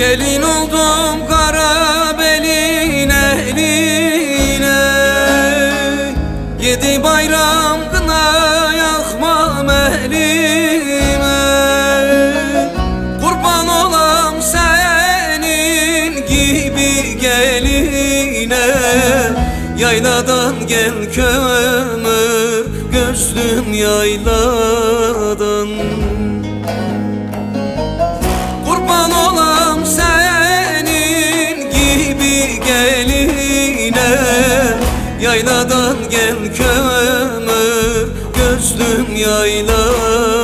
Gelin oldum kara belin ehline. Yedi bayram kına yakmam ehlime Kurban olam senin gibi geline. Yayladan gel kömür gözlüm yayladan Yayladan gel kömür gözlüm yayladan